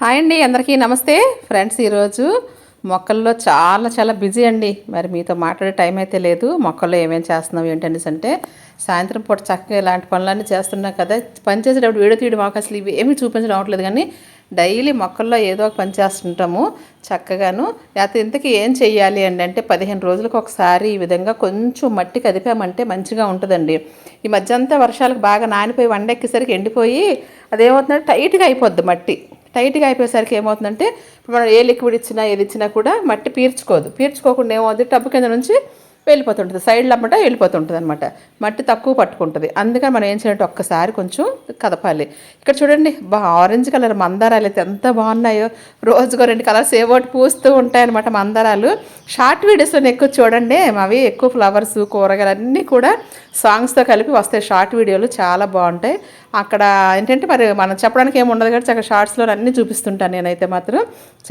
Hi అండి అందరికీ నమస్తే. ఫ్రెండ్స్ ఈరోజు మొక్కల్లో చాలా చాలా బిజీ అండి. మరి మీతో మాట్లాడే టైం అయితే లేదు. మొక్కల్లో ఏమేమి చేస్తున్నాం ఏంటండి అంటే సాయంత్రం పూట చక్కగా ఇలాంటి పనులన్నీ చేస్తున్నాం కదా. పని చేసేటప్పుడు వీడియో తీయడం అవకాశాలు అసలు ఇవి ఏమీ చూపించడం అవ్వట్లేదు. కానీ డైలీ మొక్కల్లో ఏదో ఒక పని చేస్తుంటాము చక్కగాను. లేకపోతే ఇంతకీ ఏం చెయ్యాలి అండి అంటే పదిహేను రోజులకు ఒకసారి ఈ విధంగా కొంచెం మట్టి కదిపామంటే మంచిగా ఉంటుందండి. ఈ మధ్య అంతా వర్షాలకు బాగా నానిపోయి వండెక్కేసరికి ఎండిపోయి అదేమవుతుందంటే టైట్గా అయిపోద్ది మట్టి. టైట్గా అయిపోయేసరికి ఏమవుతుందంటే ఇప్పుడు మనం ఏ లిక్విడ్ ఇచ్చినా ఏది ఇచ్చినా కూడా మట్టి పీల్చుకోదు పీల్చుకోకుండా ఏమవుతుంది? టబ్బు కింద నుంచి వెళ్ళిపోతుంటుంది. సైడ్లో అమ్మట వెళ్ళిపోతుంటుంది అనమాట మట్టి తక్కువ పట్టుకుంటుంది. అందుకని మనం ఏం చేయాలంటే ఒక్కసారి కొంచెం కదపాలి. ఇక్కడ చూడండి బా ఆరెంజ్ కలర్ మందారాలు అయితే ఎంత బాగున్నాయో. రోజుకో రెండు కలర్స్ ఏవో పూస్తూ ఉంటాయన్నమాట మందారాలు. షార్ట్ వీడియోస్లో ఎక్కువ చూడండి. అవి ఎక్కువ ఫ్లవర్స్ కూరగాయలు అన్నీ కూడా సాంగ్స్తో కలిపి వస్తాయి షార్ట్ వీడియోలు చాలా బాగుంటాయి. అక్కడ ఏంటంటే మరి మనం చెప్పడానికి ఏమి ఉండదు కాబట్టి అక్కడ షార్ట్స్లో అన్నీ చూపిస్తుంటాను నేనైతే మాత్రం.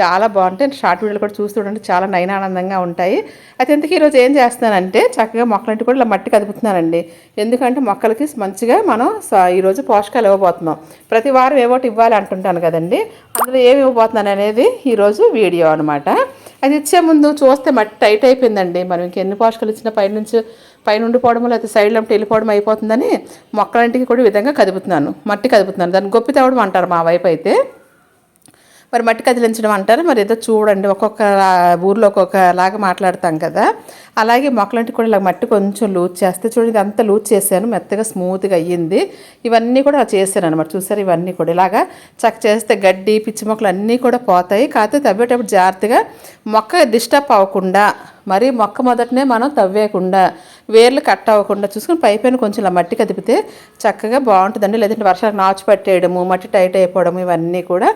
చాలా బాగుంటాయి. షార్ట్ వీడియోలు కూడా చూస్తుంటే చాలా నయనానందంగా ఉంటాయి. అయితే ఇంతకీ ఈరోజు ఏం చేస్తున్నానంటే చక్కగా మొక్కలంటే కూడా ఇలా మట్టి కదుపుతున్నానండి ఎందుకంటే మొక్కలకి మంచిగా మనం స- ఈరోజు పోషకాలు ఇవ్వబోతున్నాం. ప్రతి వారం ఏవోటి ఇవ్వాలి అంటుంటాను కదండి. అందులో ఏమి ఇవ్వబోతున్నాను అనేది ఈరోజు వీడియో అనమాట అది ఇచ్చే ముందు చూస్తే మట్టి టైట్ అయిపోయిందండి. మనం ఇంకెన్ని పోషకాలు ఇచ్చినా పైనుంచి పైన ఉండిపోవడం లేకపోతే సైడ్లో ఉంటే వెళ్ళిపోవడం అయిపోతుందని మొక్కలంటికి కూడా విధంగా కదుపుతున్నాను. మట్టి కదుపుతున్నాను. దాన్ని గొప్పి తేవడం అంటారు మా వైపు అయితే. మరి మట్టి కదిలించడం అంటారు. మరి ఏదో చూడండి ఒక్కొక్క ఊర్లో ఒక్కొక్కలాగా మాట్లాడతాం కదా. అలాగే మొక్కలంటి కూడా ఇలా మట్టి కొంచెం లూజ్ చేస్తే చూడండి అంత లూజ్ చేశాను. మెత్తగా స్మూత్గా అయ్యింది. ఇవన్నీ కూడా చేశాను అనమాట చూసారు? ఇవన్నీ కూడా ఇలాగా చక్క చేస్తే గడ్డి పిచ్చి మొక్కలు అన్నీ కూడా పోతాయి. కాకపోతే తవ్వేటప్పుడు జాగ్రత్తగా మొక్క డిస్టర్బ్ అవ్వకుండా మరి మొక్క మొదటనే మనం తవ్వేయకుండా వేర్లు కట్ అవ్వకుండా చూసుకుని పైపైన కొంచెం ఇలా మట్టి కదిపితే చక్కగా బాగుంటుందండి. లేదంటే వర్షాలకు నాచు పట్టేయడము మట్టి టైట్ అయిపోవడం ఇవన్నీ కూడా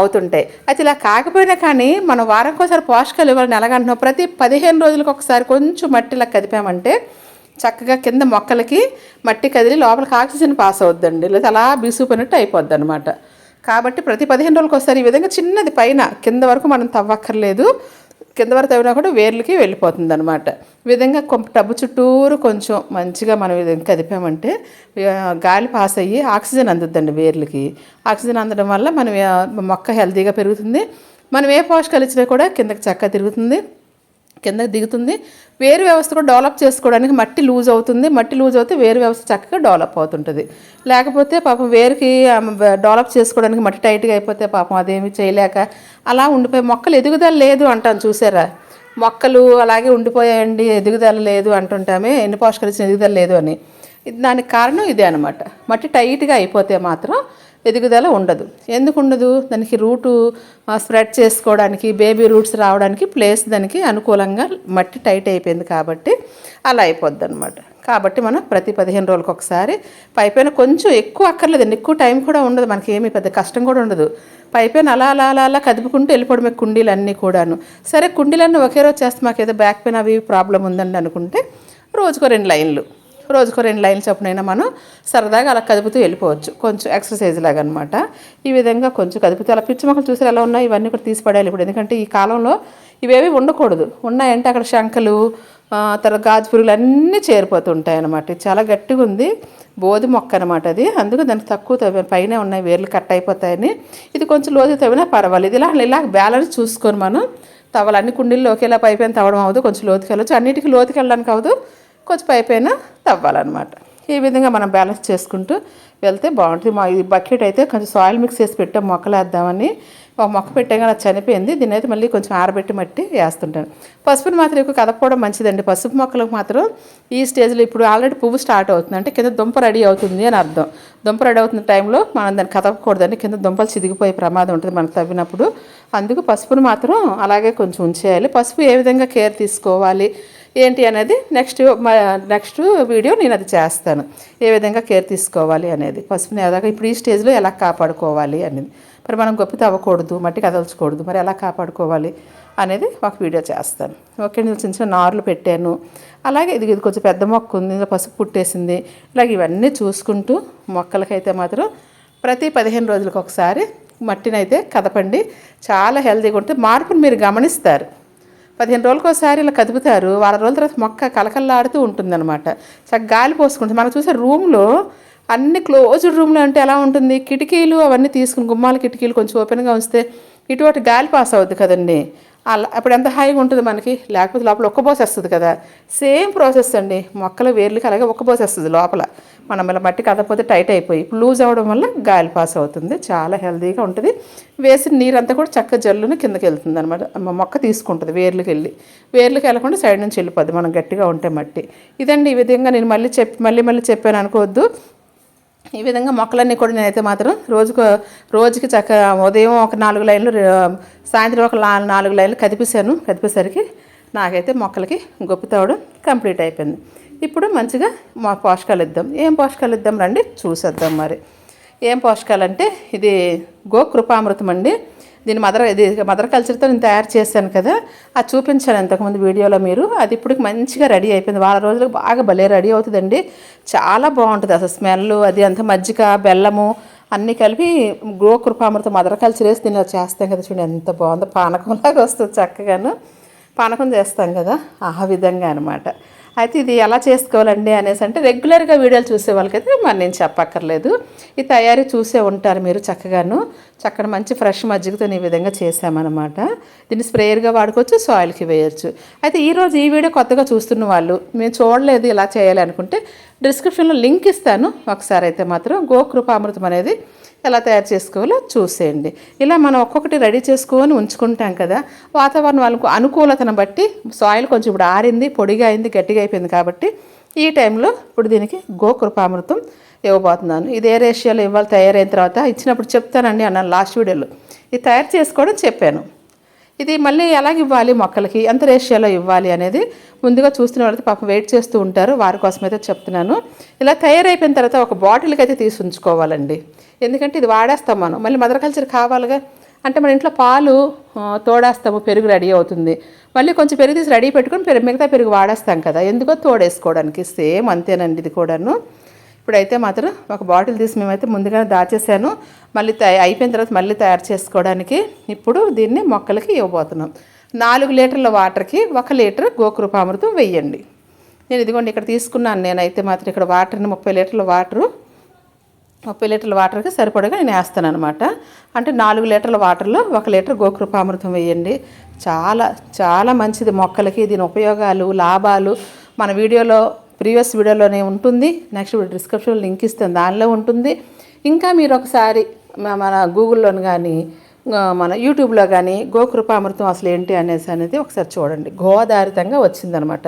అవుతుంటాయి. అయితే ఇలా కాకపోయినా కానీ మనం వారంకోసారి పోషకాలు ఇవ్వాలని ఎలాగంటున్నాం ప్రతి పదిహేను రోజులకు ఒకసారి కొంచెం మట్టి ఇలా కదిపామంటే చక్కగా కింద మొక్కలకి మట్టి కదిలి లోపలికి ఆక్సిజన్ పాస్ అవుద్దండి. లేదా అలా బీసుకుపోయినట్టు అయిపోద్ది అనమాట కాబట్టి ప్రతి పదిహేను రోజులకు ఒకసారి ఈ విధంగా చిన్నది పైన కింద వరకు మనం తవ్వక్కర్లేదు. కింద వరకు తవ్వినా కూడా వేర్లకి వెళ్ళిపోతుంది అనమాట ఈ విధంగా టబ్బు చుట్టూరు కొంచెం మంచిగా మనం విధంగా కదిపామంటే గాలి పాస్ అయ్యి ఆక్సిజన్ అందుద్దండి వేర్లకి. ఆక్సిజన్ అందడం వల్ల మనం మొక్క హెల్తీగా పెరుగుతుంది. మనం ఏ పోషకాలు ఇచ్చినా కూడా కిందకి చక్కగా తిరుగుతుంది. కిందకి దిగుతుంది. వేరు వ్యవస్థ కూడా డెవలప్ చేసుకోవడానికి మట్టి లూజ్ అవుతుంది. మట్టి లూజ్ అవుతే వేరు వ్యవస్థ చక్కగా డెవలప్ అవుతుంటుంది. లేకపోతే పాపం వేరుకి డెవలప్ చేసుకోవడానికి మట్టి టైట్గా అయిపోతే పాపం అదేమి చేయలేక అలా ఉండిపోయి మొక్కలు ఎదుగుదల లేదు అంటాను చూసారా? మొక్కలు అలాగే ఉండిపోయాయండి ఎదుగుదల లేదు అంటుంటామే ఎన్ని పోషకాలు ఇచ్చిన ఎదుగుదల లేదు అని. దానికి కారణం ఇదే అనమాట మట్టి టైట్గా అయిపోతే మాత్రం ఎదుగుదల ఉండదు. ఎందుకు ఉండదు? దానికి రూటు స్ప్రెడ్ చేసుకోవడానికి బేబీ రూట్స్ రావడానికి ప్లేస్ దానికి అనుకూలంగా మట్టి టైట్ అయిపోయింది కాబట్టి అలా అయిపోద్ది అనమాట కాబట్టి మనం ప్రతి పదిహేను రోజులకు ఒకసారి పైపైన కొంచెం ఎక్కువ అక్కర్లేదండి ఎక్కువ టైం కూడా ఉండదు మనకి ఏమీ పెద్ద కష్టం కూడా ఉండదు. పైపైన అలా అలా అలా అలా కదుపుకుంటూ వెళ్ళిపోవడమే కుండీలన్నీ కూడాను. సరే కుండీలన్నీ ఒకే రోజు చేస్తే మాకు ఏదో బ్యాక్ పెయిన్ అవి ప్రాబ్లం ఉందండి అనుకుంటే రోజుకో రెండు లైన్లు. రోజుకో రెండు లైన్లు చొప్పునైనా మనం సరదాగా అలా కదుపుతూ వెళ్ళిపోవచ్చు. కొంచెం ఎక్సర్సైజ్ లాగా అనమాట ఈ విధంగా కొంచెం కదుపుతూ అలా పిచ్చి మొక్కలు చూసి ఎలా ఉన్నాయి ఇవన్నీ కూడా తీసి పడేయాలి ఇప్పుడు. ఎందుకంటే ఈ కాలంలో ఇవేవి ఉండకూడదు. ఉన్నాయంటే అక్కడ శంఖలు తర్వాత గాజు పురుగులు అన్నీ చేరిపోతుంటాయి అనమాట చాలా గట్టిగా ఉంది. బోధి మొక్క అనమాట అది. అందుకు దానికి తక్కువ తవ్వ పైన ఉన్నాయి వేర్లు కట్ అయిపోతాయని. ఇది కొంచెం లోతు తవ్వినా పర్వాలేదు. ఇలా ఇలా బ్యాలెన్స్ చూసుకొని మనం తవ్వాలి అన్ని కుండీల్లోకి ఒకేలా పైపైన తవ్వడం అవ్వదు. కొంచెం లోతుకి వెళ్ళొచ్చు అన్నిటికీ లోతుకి వెళ్ళడానికి అవ్వదు. కొంచెం పైపైన తవ్వాలన్నమాట. ఈ విధంగా మనం బ్యాలెన్స్ చేసుకుంటూ వెళ్తే బాగుంటుంది. మా ఈ బకెట్ అయితే కొంచెం సాయిల్ మిక్స్ చేసి పెట్టాం మొక్కలేద్దామని ఒక మొక్క పెట్టాక అది చనిపోయింది. దీన్ని అయితే మళ్ళీ కొంచెం ఆరబెట్టి మట్టి వేస్తుంటాను. పసుపుని మాత్రం ఎక్కువ కదపడం మంచిదండి. పసుపు మొక్కలకు మాత్రం ఈ స్టేజ్లో ఇప్పుడు ఆల్రెడీ పువ్వు స్టార్ట్ అవుతుంది. అంటే కింద దుంప రెడీ అవుతుంది అని అర్థం. దుంప రెడీ అవుతున్న టైంలో మనం దాన్ని కదపకూడదండి. కింద దుంపలు చిదిగిపోయే ప్రమాదం ఉంటుంది మనం తవ్వినప్పుడు. అందుకు పసుపును మాత్రం అలాగే కొంచెం ఉంచేయాలి. పసుపు ఏ విధంగా కేర్ తీసుకోవాలి ఏంటి అనేది నెక్స్ట్ నెక్స్ట్ వీడియో నేను అది చేస్తాను. ఏ విధంగా కేర్ తీసుకోవాలి అనేది. పసుపుని ఎలాగ ఇప్పుడు ఈ స్టేజ్లో ఎలా కాపాడుకోవాలి అనేది. మరి మనం గొప్ప తవ్వకూడదు మట్టి కదల్చకూడదు మరి ఎలా కాపాడుకోవాలి అనేది ఒక వీడియో చేస్తాను. ఓకే నేను చిన్న చిన్న నార్లు పెట్టాను. అలాగే ఇది ఇది కొంచెం పెద్ద మొక్క ఉంది ఇందులో పసుపు పుట్టేసింది. ఇలాగ ఇవన్నీ చూసుకుంటూ మొక్కలకైతే మాత్రం ప్రతి పదిహేను రోజులకు ఒకసారి మట్టిని అయితే కదపండి. చాలా హెల్తీగా ఉంటుంది. మార్పును మీరు గమనిస్తారు. పదిహేను రోజులకు ఒకసారి ఇలా కదుపుతారు. వారం రోజుల తర్వాత మొక్క కలకల్లాడుతూ ఉంటుందన్నమాట. చక్కగా గాలి పోసుకుంటుంది. మనం చూసే రూమ్లో అన్ని క్లోజ్డ్ రూమ్లో అంటే ఎలా ఉంటుంది? కిటికీలు అవన్నీ తీసుకుని గుమ్మాల కిటికీలు కొంచెం ఓపెన్గా ఉంచితే ఇటువంటి గాలి పాస్ అవుద్ది కదండి. అలా అప్పుడు ఎంత హాయిగా ఉంటుంది మనకి? లేకపోతే లోపల ఒక్కబోసేస్తుంది కదా. సేమ్ ప్రాసెస్ అండి. మొక్కల వేర్లకి అలాగే ఒక్కబోసేస్తుంది లోపల. మనం ఇలా మట్టి కదపోతే టైట్ అయిపోయి. ఇప్పుడు లూజ్ అవ్వడం వల్ల గాలి పాస్ అవుతుంది. చాలా హెల్తీగా ఉంటుంది. వేసిన నీరంతా కూడా చక్క జల్లుని కిందకి వెళ్తుంది అనమాట మొక్క తీసుకుంటుంది వేర్లకి వెళ్ళి. వేర్లకి వెళ్ళకుండా సైడ్ నుంచి వెళ్ళిపోద్ది. మనం గట్టిగా ఉంటే మట్టి. ఇదండి ఈ విధంగా నేను మళ్ళీ చెప్పి మళ్ళీ మళ్ళీ చెప్పాను అనుకోవద్దు. ఈ విధంగా మొక్కలన్నీ కూడా నేనైతే మాత్రం రోజుకు రోజుకి చక్క ఉదయం ఒక నాలుగు లైన్లు సాయంత్రం ఒక నాలుగు లైన్లు కదిపేశాను. కదిపేసరికి నాకైతే మొక్కలకి గొప్ప తవ్వడం కంప్లీట్ అయిపోయింది. ఇప్పుడు మంచిగా మా పోషకాలు ఇద్దాం. ఏం పోషకాలు ఇద్దాం రండి చూసేద్దాం మరి. ఏం పోషకాలు అంటే ఇది గోకృపామృతం అండి. దీని మదర్ ఇది మదర్ కల్చర్తో నేను తయారు చేశాను కదా. అది చూపించాను ఇంతకుముందు వీడియోలో మీరు. అది ఇప్పటికి మంచిగా రెడీ అయిపోయింది. వారం రోజులకు బాగా భలే రెడీ అవుతుందండి. చాలా బాగుంటుంది అసలు స్మెల్ అది అంత మజ్జిగ బెల్లము అన్నీ కలిపి గోకృపామృత మదర్ కల్చర్ వేసి దీనిలో చేస్తాం కదా చూడండి. ఎంత బాగుందో. పానకంలాగా వస్తుంది చక్కగాను. పానకం చేస్తాం కదా. ఆ విధంగా అనమాట అయితే ఇది ఎలా చేసుకోవాలండి అనేసి అంటే రెగ్యులర్గా వీడియోలు చూసే వాళ్ళకైతే మరి నేను చెప్పక్కర్లేదు. ఈ తయారీ చూసే ఉంటారు మీరు చక్కగాను. చక్కని మంచి ఫ్రెష్ మజ్జిగతో ఈ విధంగా చేసామన్నమాట దీన్ని స్ప్రేయర్గా వాడుకోవచ్చు సాయిల్కి వేయచ్చు. అయితే ఈరోజు ఈ వీడియో కొత్తగా చూస్తున్న వాళ్ళు మేము చూడలేదు ఇలా చేయాలి అనుకుంటే డిస్క్రిప్షన్లో లింక్ ఇస్తాను. ఒకసారి అయితే మాత్రం గోకృపామృతం అనేది ఎలా తయారు చేసుకోవాలో చూసేయండి. ఇలా మనం ఒక్కొక్కటి రెడీ చేసుకొని ఉంచుకుంటాం కదా వాతావరణం వాళ్ళకు అనుకూలతను బట్టి సాయిల్ కొంచెం ఇప్పుడు ఆరింది పొడిగా అయింది గట్టిగా అయిపోయింది కాబట్టి ఈ టైంలో ఇప్పుడు దీనికి గోకృపామృతం ఇవ్వబోతున్నాను. ఇది ఏ రేషియోలో ఇవ్వాలి తయారైన తర్వాత ఇచ్చినప్పుడు చెప్తానండి అన్నాను లాస్ట్ వీడియోలో. ఇది తయారు చేసుకోవడం చెప్పాను. ఇది మళ్ళీ ఎలాగ ఇవ్వాలి మొక్కలకి? ఎంత రేషియోలో ఇవ్వాలి అనేది ముందుగా చూస్తున్న వాళ్ళకి పాపం వెయిట్ చేస్తూ ఉంటారు. వారి కోసం అయితే చెప్తున్నాను. ఇలా తయారైపోయిన తర్వాత ఒక బాటిల్కి అయితే తీసి ఉంచుకోవాలండి. ఎందుకంటే ఇది వాడేస్తాం మనం. మళ్ళీ మదర్ కల్చర్ కావాలిగా. అంటే మన ఇంట్లో పాలు తోడేస్తాము పెరుగు రెడీ అవుతుంది. మళ్ళీ కొంచెం పెరుగు తీసి రెడీ పెట్టుకొని పెరుగు మిగతా పెరుగు వాడేస్తాం కదా. ఎందుకో తోడేసుకోవడానికి. సేమ్ అంతేనండి ఇది కూడాను. ఇప్పుడైతే మాత్రం ఒక బాటిల్ తీసి మేమైతే ముందుగానే దాచేసాను. మళ్ళీ తయ అయిపోయిన తర్వాత మళ్ళీ తయారు చేసుకోవడానికి ఇప్పుడు దీన్ని మొక్కలకి ఇవ్వబోతున్నాం. నాలుగు లీటర్ల వాటర్కి ఒక లీటర్ గోకృపామృతం వెయ్యండి నేను ఇదిగోండి ఇక్కడ తీసుకున్నాను. నేనైతే మాత్రం ఇక్కడ వాటర్ని ముప్పై లీటర్ల వాటరు ముప్పై లీటర్ల వాటర్కి సరిపడగా నేను వేస్తాను అనమాట అంటే నాలుగు లీటర్ల వాటర్లో ఒక లీటర్ గోకృపామృతం వేయండి. చాలా చాలా మంచిది మొక్కలకి. దీని ఉపయోగాలు లాభాలు మన వీడియోలో ప్రీవియస్ వీడియోలోనే ఉంటుంది. నెక్స్ట్ డిస్క్రిప్షన్లో లింక్ ఇస్తాను. దానిలో ఉంటుంది. ఇంకా మీరు ఒకసారి మన గూగుల్లోని కానీ మన యూట్యూబ్లో కానీ గోకృపామృతం అసలు ఏంటి అనేసి అనేది ఒకసారి చూడండి. గోదారితంగా వచ్చిందనమాట.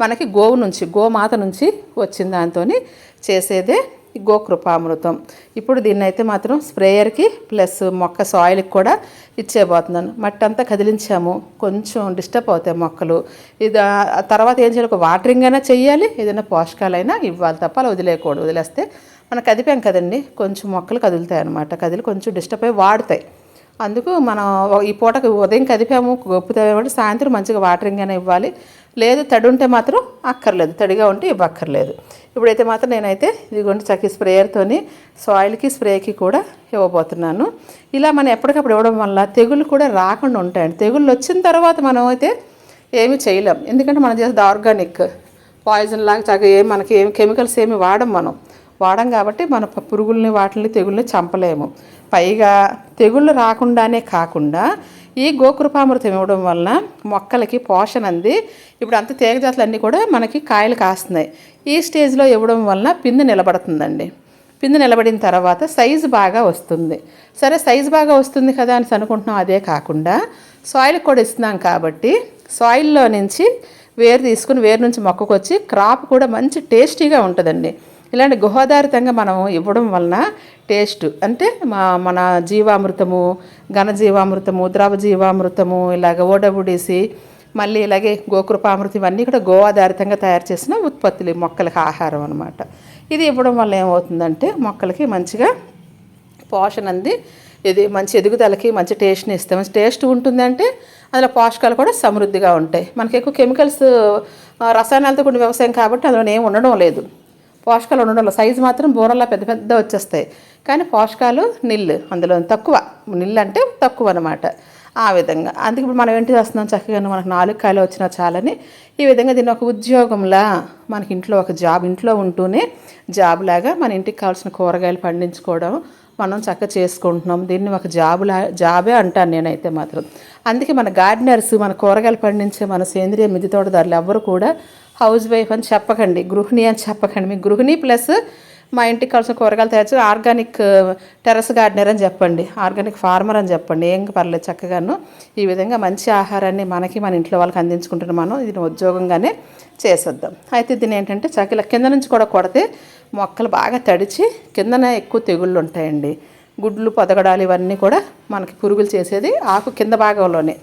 మనకి గోవు నుంచి గోమాత నుంచి వచ్చిన దాంతో చేసేదే గోకృపామృతం. ఇప్పుడు దీన్ని అయితే మాత్రం స్ప్రేయర్కి ప్లస్ మొక్క సాయిల్కి కూడా ఇచ్చేయబోతున్నాను. మట్టి అంతా కదిలించాము. కొంచెం డిస్టర్బ్ అవుతాయి మొక్కలు. ఇది తర్వాత ఏం చేయాలి? ఒక వాటరింగ్ అయినా చేయాలి ఏదైనా పోషకాలైనా ఇవ్వాలి తప్ప అలా వదిలేయకూడదు. వదిలేస్తే మనం కదిపాం కదండి కొంచెం మొక్కలు కదులుతాయి అనమాట కదిలి కొంచెం డిస్టర్బ్ అయ్యి వాడతాయి. అందుకు మనం ఈ పూటకి ఉదయం కదిపాము గొప్పుతాము సాయంత్రం మంచిగా వాటరింగ్ అయినా ఇవ్వాలి. లేదు తడి ఉంటే మాత్రం అక్కర్లేదు. తడిగా ఉంటే ఇవ్వక్కర్లేదు. ఇప్పుడైతే మాత్రం నేనైతే ఇదిగోండి చక్కి స్ప్రేయర్తోని సాయిల్కి స్ప్రేకి కూడా ఇవ్వబోతున్నాను. ఇలా మనం ఎప్పటికప్పుడు ఇవ్వడం వల్ల తెగుళ్ళు కూడా రాకుండా ఉంటాయండి. తెగుళ్ళు వచ్చిన తర్వాత మనం అయితే ఏమి చేయలేం. ఎందుకంటే మనం చేసేది ఆర్గానిక్ పాయిజన్ లాగా చక్కగా ఏం మనకి ఏం కెమికల్స్ ఏమి వాడం మనం. వాడం కాబట్టి మన పురుగుల్ని వాటిని తెగుల్ని చంపలేము. పైగా తెగుళ్ళు రాకుండానే కాకుండా ఈ గోకృపామృతం ఇవ్వడం వలన మొక్కలకి పోషణ అంది. ఇప్పుడు అంత తీగజాతులన్నీ కూడా మనకి కాయలు కాస్తున్నాయి. ఈ స్టేజ్లో ఇవ్వడం వలన పిండి నిలబడుతుందండి. పిండి నిలబడిన తర్వాత సైజు బాగా వస్తుంది. సరే సైజు బాగా వస్తుంది కదా అని అనుకుంటున్నాం. అదే కాకుండా సాయిల్ కూడా ఇస్తున్నాం కాబట్టి సాయిల్లో నుంచి వేరు తీసుకుని వేరు నుంచి మొక్కకు వచ్చి క్రాప్ కూడా మంచి టేస్టీగా ఉంటుందండి. ఇలాంటి గుహాధారితంగా మనం ఇవ్వడం వలన టేస్ట్ అంటే మా మన జీవామృతము ఘనజీవామృతము ద్రవ జీవామృతము ఇలాగ ఓడబుడేసి మళ్ళీ ఇలాగే గోకృపామృతం ఇవన్నీ కూడా గోవాధారితంగా తయారు చేసిన ఉత్పత్తులు మొక్కలకి ఆహారం అనమాట ఇది ఇవ్వడం వల్ల ఏమవుతుందంటే మొక్కలకి మంచిగా పోషణ అంది ఇది మంచి ఎదుగుదలకి మంచి టేస్ట్ని ఇస్తాం. టేస్ట్ ఉంటుందంటే అందులో పోషకాలు కూడా సమృద్ధిగా ఉంటాయి. మనకి ఎక్కువ కెమికల్స్ రసాయనాలతో కూడిన వ్యవసాయం కాబట్టి అందులో ఏం ఉండడం లేదు. పోషకాలు ఉండడంలో సైజు మాత్రం బూరల్లా పెద్ద పెద్ద వచ్చేస్తాయి. కానీ పోషకాలు నిల్లు అందులో తక్కువ. నిల్లు అంటే తక్కువ అనమాట ఆ విధంగా. అందుకే ఇప్పుడు మనం ఏంటి చేస్తున్నాం? చక్కగా మనకు నాలుగు కాయలు వచ్చినా చాలని ఈ విధంగా దీన్ని ఒక ఉద్యోగంలా మనకి ఇంట్లో ఒక జాబ్ ఇంట్లో ఉంటూనే జాబ్ లాగా మన ఇంటికి కావాల్సిన కూరగాయలు పండించుకోవడం మనం చక్క చేసుకుంటున్నాం. దీన్ని ఒక జాబులా జాబే అంటాను నేనైతే మాత్రం. అందుకే మన గార్డెనర్స్ మన కూరగాయలు పండించే మన సేంద్రియ మిద్దె తోటదారులు ఎవరు కూడా హౌస్ వైఫ్ అని చెప్పకండి గృహిణి అని చెప్పకండి. మీ గృహిణి ప్లస్ మా ఇంటికి కావాల్సిన కూరగాయలు తయారు చేసి ఆర్గానిక్ టెరస్ గార్డెనర్ అని చెప్పండి ఆర్గానిక్ ఫార్మర్ అని చెప్పండి. ఏం పర్లేదు చక్కగాను. ఈ విధంగా మంచి ఆహారాన్ని మనకి మన ఇంట్లో వాళ్ళకి అందించుకుంటున్న మనం ఇది ఉద్యోగంగానే చేసేద్దాం. అయితే దీని ఏంటంటే చకిల కింద నుంచి కూడా కొడితే మొక్కలు బాగా తడిచి కిందన ఎక్కువ తెగుళ్ళు ఉంటాయండి. గుడ్లు పొదగడాలు ఇవన్నీ కూడా మనకి పురుగులు చేసేది ఆకు కింద భాగంలోనే.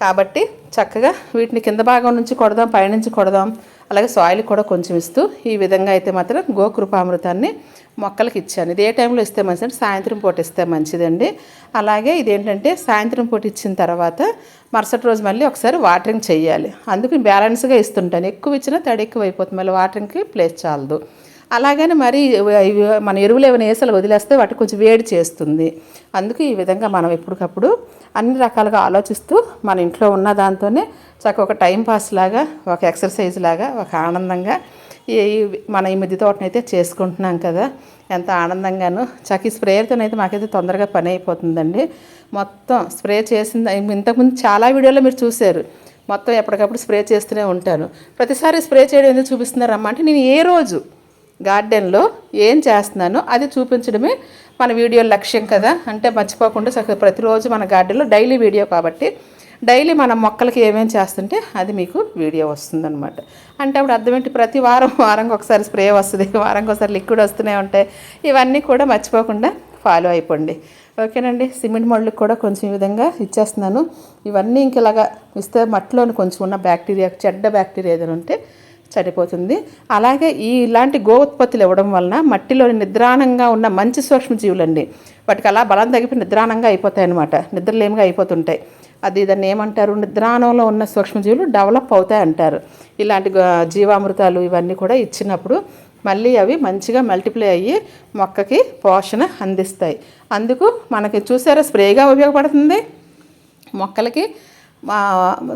కాబట్టి చక్కగా వీటిని కింద భాగం నుంచి కొడదాం పైనుంచి కొడదాం. అలాగే సాయిల్ కూడా కొంచెం ఇస్తూ ఈ విధంగా అయితే మాత్రం గోకృపామృతాన్ని మొక్కలకి ఇచ్చాను. ఇది ఏ టైంలో ఇస్తే మంచిది సాయంత్రం పూట ఇస్తే మంచిదండి. అలాగే ఇదేంటంటే సాయంత్రం పూట ఇచ్చిన తర్వాత మరుసటి రోజు మళ్ళీ ఒకసారి వాటరింగ్ చేయాలి. అందుకు బ్యాలెన్స్గా ఇస్తుంటాను. ఎక్కువ ఇచ్చినా తడి ఎక్కువ అయిపోతుంది మళ్ళీ వాటరింగ్కి ప్లేస్ చాలదు. అలాగని మరి మన ఎరువులు ఏమైనా వేసలు వదిలేస్తే వాటికి కొంచెం వేడి చేస్తుంది. అందుకు ఈ విధంగా మనం ఎప్పటికప్పుడు అన్ని రకాలుగా ఆలోచిస్తూ మన ఇంట్లో ఉన్న దాంతోనే చక్క ఒక టైం పాస్ లాగా ఒక ఎక్సర్సైజ్ లాగా ఒక ఆనందంగా ఈ మన ఈ మిద్దె తోటనైతే చేసుకుంటున్నాం కదా. ఎంత ఆనందంగాను. చక్క ఈ స్ప్రేయర్తోనైతే మాకైతే తొందరగా పని అయిపోతుందండి. మొత్తం స్ప్రే చేసింది ఇంతకుముందు చాలా వీడియోలో మీరు చూశారు. మొత్తం ఎప్పటికప్పుడు స్ప్రే చేస్తూనే ఉంటాను. ప్రతిసారి స్ప్రే చేయడం ఎందుకు చూపిస్తున్నారమ్మా అంటే నేను ఏ రోజు గార్డెన్లో ఏం చేస్తున్నానో అది చూపించడమే మన వీడియో లక్ష్యం కదా. అంటే మర్చిపోకుండా ప్రతిరోజు మన గార్డెన్లో డైలీ వీడియో కాబట్టి డైలీ మనం మొక్కలకి ఏమేమి చేస్తుంటే అది మీకు వీడియో వస్తుందన్నమాట. అంటే అప్పుడు అర్థమేంటి? ప్రతి వారం వారంకి ఒకసారి స్ప్రే వస్తుంది వారంకి ఒకసారి లిక్విడ్ వస్తూనే ఉంటాయి. ఇవన్నీ కూడా మర్చిపోకుండా ఫాలో అయిపోండి. ఓకేనండి? సిమెంట్ మళ్ళీకి కూడా కొంచెం ఈ విధంగా ఇచ్చేస్తున్నాను. ఇవన్నీ ఇంక ఇలాగా ఇస్తే మట్టిలోని కొంచెం ఉన్న బ్యాక్టీరియా చెడ్డ బ్యాక్టీరియా ఏదైనా ఉంటే చనిపోతుంది. అలాగే ఈ ఇలాంటి గో ఉత్పత్తులు ఇవ్వడం వలన మట్టిలో నిద్రాణంగా ఉన్న మంచి సూక్ష్మజీవులండి. వాటికి అలా బలం తగ్గిపోయి నిద్రాణంగా అయిపోతాయి అనమాట నిద్రలేమిగా అయిపోతుంటాయి. అది దాన్ని ఏమంటారు? నిద్రాణంలో ఉన్న సూక్ష్మజీవులు డెవలప్ అవుతాయి అంటారు ఇలాంటి జీవామృతాలు ఇవన్నీ కూడా ఇచ్చినప్పుడు మళ్ళీ అవి మంచిగా మల్టిప్లై అయ్యి మొక్కకి పోషణ అందిస్తాయి. అందుకు మనకి చూసారా స్ప్రేగా ఉపయోగపడుతుంది? మొక్కలకి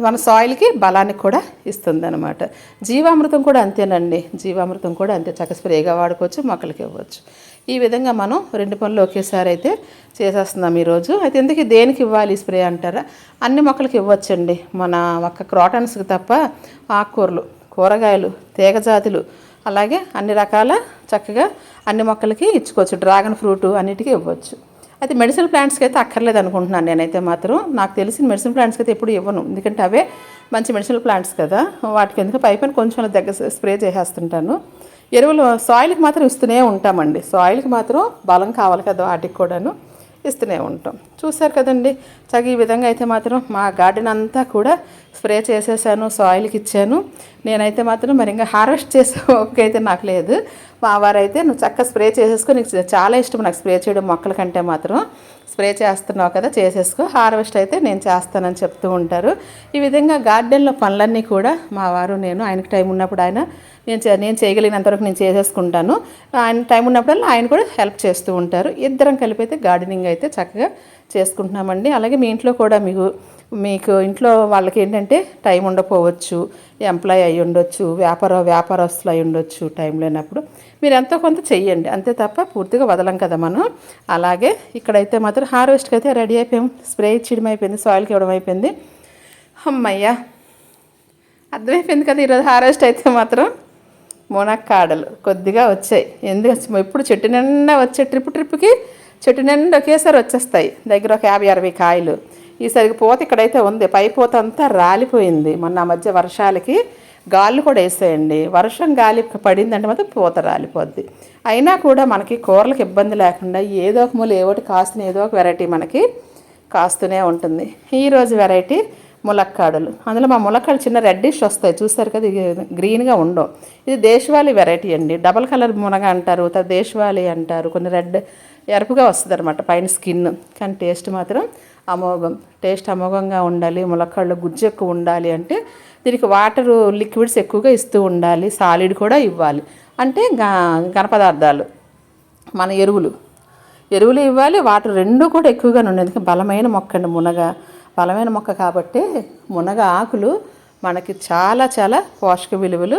మన సాయిల్కి బలాన్ని కూడా ఇస్తుంది అనమాట జీవామృతం కూడా అంతేనండి. జీవామృతం కూడా అంతే. చక్క స్ప్రేగా వాడుకోవచ్చు మొక్కలకి ఇవ్వచ్చు. ఈ విధంగా మనం రెండు పనులు ఒకేసారి అయితే చేసేస్తున్నాం ఈరోజు. అయితే ఎందుకు దేనికి ఇవ్వాలి స్ప్రే అంటారా? అన్ని మొక్కలకి ఇవ్వచ్చండి. మన ఒక్క క్రాటన్స్కి తప్ప ఆకుకూరలు కూరగాయలు తీగజాతులు అలాగే అన్ని రకాల చక్కగా అన్ని మొక్కలకి ఇచ్చుకోవచ్చు. డ్రాగన్ ఫ్రూట్ అన్నిటికీ ఇవ్వచ్చు. అయితే మెడిసిన్ ప్లాంట్స్కి అయితే అక్కర్లేదు అనుకుంటున్నాను నేనైతే మాత్రం. నాకు తెలిసిన మెడిసిన్ ప్లాంట్స్కి అయితే ఎప్పుడు ఇవ్వను. ఎందుకంటే అవే మంచి మెడిసిన్ ప్లాంట్స్ కదా. వాటికి ఎందుకు పైపైన కొంచెం దగ్గర స్ప్రే చేసేస్తుంటాను. ఎరువులు సాయిల్కి మాత్రం ఇస్తూనే ఉంటామండి. సాయిల్కి మాత్రం బలం కావాలి కదా వాటికి కూడాను. ఇస్తూనే ఉంటాం. చూసారు కదండి. చక్క ఈ విధంగా అయితే మాత్రం మా గార్డెన్ అంతా కూడా స్ప్రే చేసేసాను సాయిల్కి ఇచ్చాను. నేనైతే మాత్రం మరి ఇంకా హార్వెస్ట్ చేసే ఓకే అయితే నాకు లేదు. మా వారైతే నువ్వు చక్కగా స్ప్రే చేసేసుకో నీకు చాలా ఇష్టం నాకు స్ప్రే చేయడం మొక్కల కంటే మాత్రం. స్ప్రే చేస్తున్నావు కదా చేసేసుకో. హార్వెస్ట్ అయితే నేను చేస్తానని చెప్తూ ఉంటారు. ఈ విధంగా గార్డెన్లో పనులన్నీ కూడా మా వారు నేను ఆయనకి టైం ఉన్నప్పుడు ఆయన నేను నేను చేయగలిగినంతవరకు నేను చేసేసుకుంటాను. ఆయన టైం ఉన్నప్పుడల్లా ఆయన కూడా హెల్ప్ చేస్తూ ఉంటారు. ఇద్దరం కలిపి అయితే గార్డెనింగ్ అయితే చక్కగా చేసుకుంటున్నామండి. అలాగే మీ ఇంట్లో కూడా మీకు మీకు ఇంట్లో వాళ్ళకి ఏంటంటే టైం ఉండకపోవచ్చు ఎంప్లాయ్ అయి ఉండొచ్చు వ్యాపార వ్యాపారస్తులు అయి ఉండొచ్చు టైం లేనప్పుడు. మీరు ఎంతో కొంత చెయ్యండి అంతే తప్ప పూర్తిగా వదలం కదా మనం. అలాగే ఇక్కడైతే మాత్రం హార్వెస్ట్కి అయితే రెడీ అయిపోయాం. స్ప్రే ఇచ్చడం అయిపోయింది సాయిల్కి ఇవ్వడం అయిపోయింది. అమ్మయ్యా! అర్థమైపోయింది కదా ఈరోజు హార్వెస్ట్ అయితే మాత్రం? మునక్కాడలు కొద్దిగా వచ్చాయి. ఎందుకు ఎప్పుడు చెట్టు నిండా వచ్చే ట్రిప్ ట్రిప్కి చెట్టు నిండా ఒకేసారి వచ్చేస్తాయి. దగ్గర ఒక యాభై అరవై కాయలు. ఈసరికి పూత ఇక్కడైతే ఉంది. పై పూత అంతా రాలిపోయింది. మొన్న మధ్య వర్షాలకి గాలి కూడా వేసేయండి. వర్షం గాలి పడిందంటే మాత్రం పూత రాలిపోద్ది. అయినా కూడా మనకి కూరలకు ఇబ్బంది లేకుండా ఏదో ఒక మూల ఏదోటి కాస్తున్న ఏదో ఒక వెరైటీ మనకి కాస్తూనే ఉంటుంది. ఈరోజు వెరైటీ ములక్కాడలు. అందులో మా ములక్కాడలు చిన్న రెడ్డిష్ వస్తాయి. చూస్తారు కదా గ్రీన్గా ఉండవు. ఇది దేశవాళీ వెరైటీ అండి. డబల్ కలర్ మునగ అంటారు దేశవాళీ అంటారు. కొన్ని రెడ్ ఎరుపుగా వస్తుంది అనమాట పైన స్కిన్. కానీ టేస్ట్ మాత్రం అమోఘం. టేస్ట్ అమోఘంగా ఉండాలి ములక్కాడలు గుజ్జు ఎక్కువ ఉండాలి అంటే దీనికి వాటర్ లిక్విడ్స్ ఎక్కువగా ఇస్తూ ఉండాలి సాలిడ్ కూడా ఇవ్వాలి. అంటే ఘన పదార్థాలు మన ఎరువులు. ఎరువులు ఇవ్వాలి వాటర్ రెండు కూడా ఎక్కువగా ఉండే ఎందుకంటే బలమైన మొక్క అండి మునగ. బలమైన మొక్క కాబట్టి మునగ ఆకులు మనకి చాలా చాలా పోషక విలువలు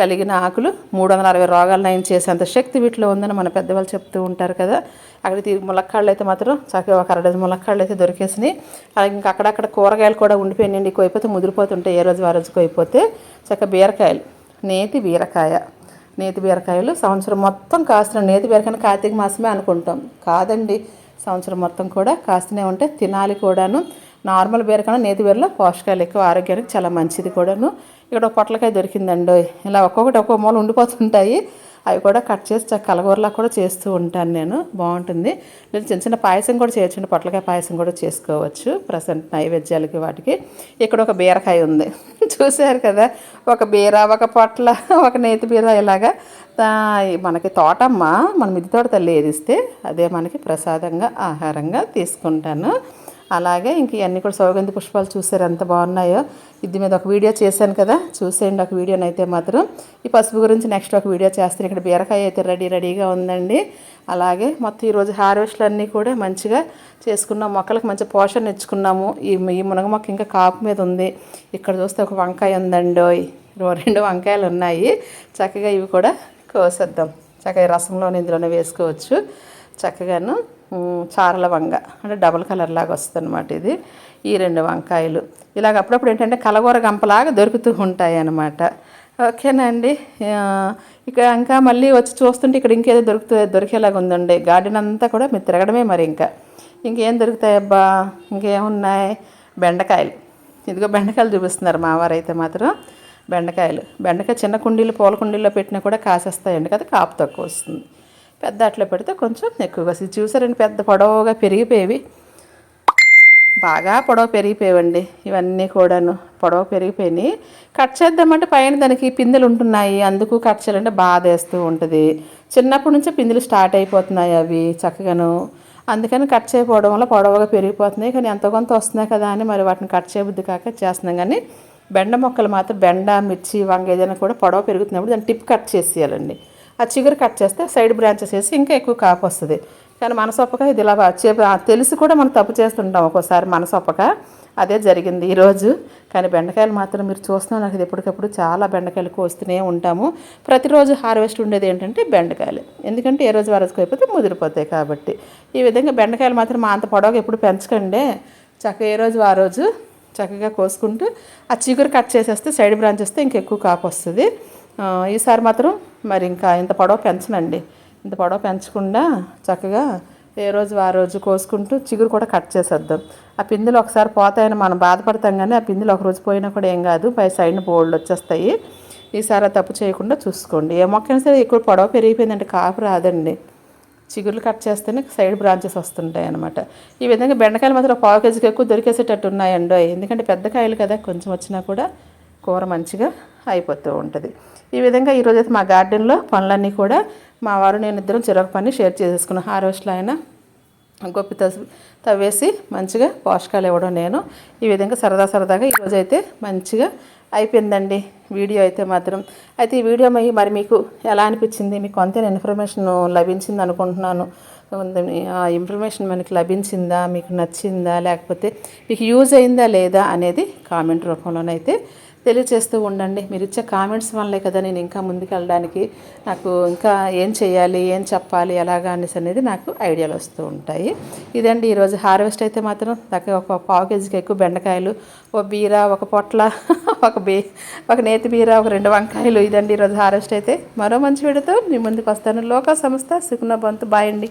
కలిగిన ఆకులు మూడు వందల అరవై రోగాలు నయం చేసేంత శక్తి వీటిలో ఉందని మన పెద్దవాళ్ళు చెప్తూ ఉంటారు కదా. అక్కడ తీ ములక్కాళ్ళు అయితే మాత్రం చక్కగా ఒక అరడజన్ ములక్కాళ్ళు అయితే దొరికేసినాయి. అలాగే ఇంకా అక్కడక్కడ కూరగాయలు కూడా ఉండిపోయినండి కోయిపోతే ముదిరిపోతుంటాయి ఏ రోజు ఆ రోజుకు కోయిపోతే చక్కగా బీరకాయలు నేతి బీరకాయ. నేతి బీరకాయలు సంవత్సరం మొత్తం కాస్తున్న నేతి బీరకాయని కార్తీక మాసమే అనుకుంటాం. కాదండి సంవత్సరం మొత్తం కూడా కాస్తూనే ఉంటే తినాలి కూడాను. నార్మల్ బీరకాయ నేతి బీరలో పోషకాలు ఎక్కువ ఆరోగ్యానికి చాలా మంచిది కూడాను. ఇక్కడ ఒక పొట్లకాయ దొరికిందండి. ఇలా ఒక్కొక్కటి ఒక్కొక్క మూల ఉండిపోతుంటాయి. అవి కూడా కట్ చేసి కలగూరలా కూడా చేస్తూ ఉంటాను నేను. బాగుంటుంది. నేను చిన్న చిన్న పాయసం కూడా చేయొచ్చండి పొట్లకాయ పాయసం కూడా చేసుకోవచ్చు. ప్రజెంట్ నైవేద్యాలకి వాటికి. ఇక్కడ ఒక బీరకాయ ఉంది. చూశారు కదా? ఒక బీర ఒక పొట్ల ఒక నేతి బీర ఇలాగా. మనకి తోటమ్మ మన మిద్ది తోట తల్లి ఏదిస్తే అదే మనకి ప్రసాదంగా ఆహారంగా తీసుకుంటాను. అలాగే ఇంక ఇవన్నీ కూడా సౌగంధి పుష్పాలు చూసారు ఎంత బాగున్నాయో. ఇది మీద ఒక వీడియో చేశాను కదా చూసేయండి ఒక వీడియోని అయితే మాత్రం. ఈ పసుపు గురించి నెక్స్ట్ ఒక వీడియో చేస్తాను. ఇక్కడ బీరకాయ అయితే రెడీ రెడీగా ఉందండి. అలాగే మొత్తం ఈరోజు హార్వెస్ట్లు అన్నీ కూడా మంచిగా చేసుకున్నాం. మొక్కలకు మంచి పోషణ ఇచ్చుకున్నాము. ఈ ఈ మునగ మొక్క ఇంకా కాపు మీద ఉంది. ఇక్కడ చూస్తే ఒక వంకాయ ఉందండి రెండు వంకాయలు ఉన్నాయి. చక్కగా ఇవి కూడా కోసేద్దాం. చక్కగా రసంలో ఇందులోనే వేసుకోవచ్చు. చక్కగాను చారల వంగ. అంటే డబల్ కలర్ లాగా వస్తుంది అనమాట ఇది. ఈ రెండు వంకాయలు. ఇలాగ అప్పుడప్పుడు ఏంటంటే కలగూర గంపలాగా దొరుకుతూ ఉంటాయి అన్నమాట ఓకేనండి ఇక ఇంకా మళ్ళీ వచ్చి చూస్తుంటే ఇక్కడ ఇంకేదో దొరుకుతుంది దొరికేలాగా ఉందండి. గార్డెన్ అంతా కూడా మీరు తిరగడమే మరి ఇంకా. ఇంకేం దొరుకుతాయి అబ్బా ఇంకేమున్నాయి? బెండకాయలు. ఇదిగో బెండకాయలు చూపిస్తున్నారు మావారు అయితే మాత్రం. బెండకాయలు. బెండకాయ చిన్న కుండీలు పూల కుండీల్లో పెట్టినా కూడా కాసేస్తాయండి కదా కాపు తక్కువ వస్తుంది. పెద్ద అట్లా పెడితే కొంచెం ఎక్కువగా. చూసారండి పెద్ద పొడవుగా పెరిగిపోయేవి. బాగా పొడవ పెరిగిపోయేవండి ఇవన్నీ కూడాను. పొడవ పెరిగిపోయినాయి. కట్ చేద్దామంటే పైన దానికి పిందెలు ఉంటున్నాయి అందుకు కట్ చేయాలంటే బాధ వేస్తూ ఉంటుంది. చిన్నప్పటి నుంచే పిందెలు స్టార్ట్ అయిపోతున్నాయి అవి చక్కగాను. అందుకని కట్ చేయకపోవడం వల్ల పొడవుగా పెరిగిపోతున్నాయి. కానీ ఎంత కొంత వస్తున్నాయి కదా అని మరి వాటిని కట్ చేయబుద్ది కాక చేస్తున్నాం. కానీ బెండ మొక్కలు మాత్రం బెండ మిర్చి వంగ ఏదైనా కూడా పొడవ పెరుగుతున్నప్పుడు దాన్ని టిప్ కట్ చేసేయాలండి. ఆ చిగురు కట్ చేస్తే సైడ్ బ్రాంచెస్ వేసి ఇంకా ఎక్కువ కాపు వస్తుంది. కానీ మనసొప్పక ఇది ఇలా తెలిసి కూడా మనం తప్పు చేస్తుంటాం ఒక్కోసారి మనసొప్పక అదే జరిగింది ఈరోజు. కానీ బెండకాయలు మాత్రం మీరు చూస్తున్నాం నాకు ఇది ఎప్పటికప్పుడు చాలా బెండకాయలు కోస్తూనే ఉంటాము. ప్రతిరోజు హార్వెస్ట్ ఉండేది ఏంటంటే బెండకాయలు. ఎందుకంటే ఏ రోజు ఆ రోజుకి అయిపోతే ముదిరిపోతాయి కాబట్టి. ఈ విధంగా బెండకాయలు మాత్రం అంత పొడవగా ఎప్పుడు పెంచకండి. చక్కగా ఏ రోజు ఆ రోజు చక్కగా కోసుకుంటూ ఆ చిగురు కట్ చేసేస్తే సైడ్ బ్రాంచ్ వస్తే ఇంకెక్కువ కాపు వస్తుంది. ఈసారి మాత్రం మరి ఇంకా ఇంత పొడవ పెంచనండి. ఇంత పొడవ పెంచకుండా చక్కగా ఏ రోజు ఆ రోజు కోసుకుంటూ చిగురు కూడా కట్ చేసేద్దాం. ఆ పిందులు ఒకసారి పోతాయని మనం బాధపడతాం కానీ ఆ పిందులు ఒక రోజు పోయినా కూడా ఏం కాదు పై సైడ్ని బోల్డ్ వచ్చేస్తాయి. ఈసారి తప్పు చేయకుండా చూసుకోండి. ఏ మొక్కైనా సరే ఎక్కువ పొడవ పెరిగిపోయిందంటే కాపు రాదండి. చిగురులు కట్ చేస్తేనే సైడ్ బ్రాంచెస్ వస్తుంటాయి అనమాట ఈ విధంగా బెండకాయలు మాత్రం పావు కేజీకి ఎక్కువ దొరికేసేటట్టు ఉన్నాయండి. ఎందుకంటే పెద్ద కాయలు కదా కొంచెం వచ్చినా కూడా కూర మంచిగా అయిపోతూ ఉంటుంది. ఈ విధంగా ఈరోజు అయితే మా గార్డెన్లో పనులన్నీ కూడా మా వారు నేను ఇద్దరం చిరొక పని షేర్ చేసేసుకున్నాం. హార్వెస్ట్లో అయినా గొప్ప తవ్వేసి మంచిగా పోషకాలు ఇవ్వడం నేను. ఈ విధంగా సరదా సరదాగా ఈరోజైతే మంచిగా అయిపోయిందండి వీడియో అయితే మాత్రం. అయితే ఈ వీడియో మరి మీకు ఎలా అనిపించింది? మీకు అంతే ఇన్ఫర్మేషన్ లభించింది అనుకుంటున్నాను. ఆ ఇన్ఫర్మేషన్ మనకి లభించిందా? మీకు నచ్చిందా? లేకపోతే మీకు యూజ్ అయిందా లేదా అనేది కామెంట్ రూపంలోనైతే తెలియచేస్తూ ఉండండి. మీరు ఇచ్చే కామెంట్స్ వల్లే కదా నేను ఇంకా ముందుకు వెళ్ళడానికి నాకు ఇంకా ఏం చేయాలి ఏం చెప్పాలి ఎలాగా అనేసి అనేది నాకు ఐడియాలు వస్తూ ఉంటాయి. ఇదండి ఈరోజు హార్వెస్ట్ అయితే మాత్రం దగ్గర ఒక పావు కేజీకి ఎక్కువ బెండకాయలు ఒక బీర ఒక పొట్ల ఒక బీ ఒక నేతి బీర ఒక రెండు వంకాయలు ఇదండి ఈరోజు హార్వెస్ట్ అయితే. మరో మంచి విడతో మీ ముందుకు వస్తాను. లోక సంస్థ సుకున్న బంతు. బాయండి